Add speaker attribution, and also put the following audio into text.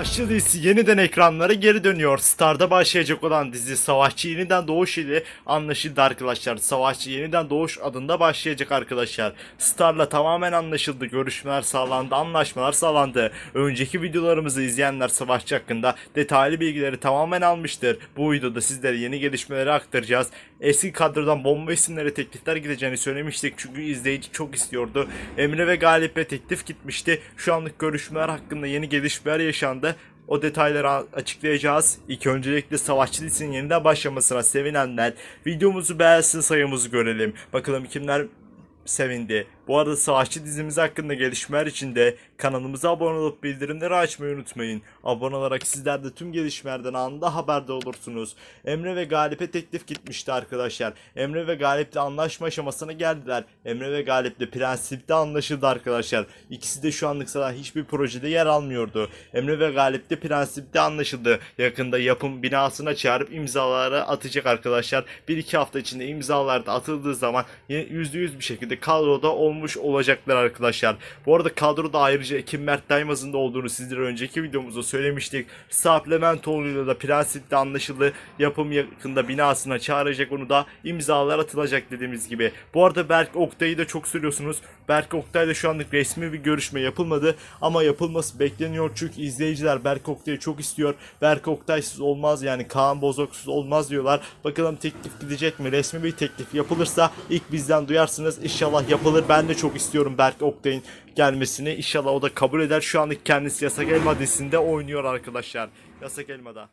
Speaker 1: Savaşçı dizisi yeniden ekranlara geri dönüyor. Star'da başlayacak olan dizi Savaşçı Yeniden Doğuş ile anlaşıldı arkadaşlar. Savaşçı Yeniden Doğuş adında başlayacak arkadaşlar. Star'la tamamen anlaşıldı. Görüşmeler sağlandı, anlaşmalar sağlandı. Önceki videolarımızı izleyenler Savaşçı hakkında detaylı bilgileri tamamen almıştır. Bu videoda sizlere yeni gelişmeleri aktaracağız. Eski kadrodan bomba isimlere teklifler gideceğini söylemiştik çünkü izleyici çok istiyordu. Emre ve Galip'e teklif gitmişti. Şu anlık görüşmeler hakkında yeni gelişmeler yaşandı. O detayları açıklayacağız. İlk öncelikle Savaşçı dizisinin yeniden başlamasına sevinenler videomuzu beğensin sayımızı görelim. Bakalım kimler sevindi. Bu arada Savaşçı dizimiz hakkında gelişmeler için de kanalımıza abone olup bildirimleri açmayı unutmayın. Abone olarak sizler de tüm gelişmelerden anında haberdar olursunuz. Emre ve Galip'e teklif gitmişti arkadaşlar. Emre ve Galip'le anlaşma aşamasına geldiler. Emre ve Galip'le prensipte anlaşıldı arkadaşlar. İkisi de şu anlık sana hiçbir projede yer almıyordu. Emre ve Galip'te prensipte anlaşıldı. Yakında yapım binasına çağırıp imzaları atacak arkadaşlar. 1-2 hafta içinde imzalar da atıldığı zaman yine %100 bir şekilde kadroda olmuş olacaklar arkadaşlar. Bu arada kadroda ayrıca Ekim Mert Daymaz'ın da olduğunu sizlere önceki videomuzda söylemiştik. Supplementoğlu'yla da prensipte anlaşıldı. Yapım yakında binasına çağıracak onu da imzalar atılacak dediğimiz gibi. Bu arada Berk Oktay'ı da çok söylüyorsunuz. Berk Oktay'la şu anlık resmi bir görüşme yapılmadı ama yapılması bekleniyor çünkü izleyiciler Berk Oktay'ı çok istiyor. Berk Oktay'sız olmaz yani Kaan Bozoksuz olmaz diyorlar. Bakalım teklif gidecek mi? Resmi bir teklif yapılırsa ilk bizden duyarsınız. İnşallah yapılır. Ben de çok istiyorum Berk Oktay'ın gelmesini. İnşallah o da kabul eder. Şu anlık kendisi Yasak Elma dizisinde oynuyor arkadaşlar. Yasak Elma'da.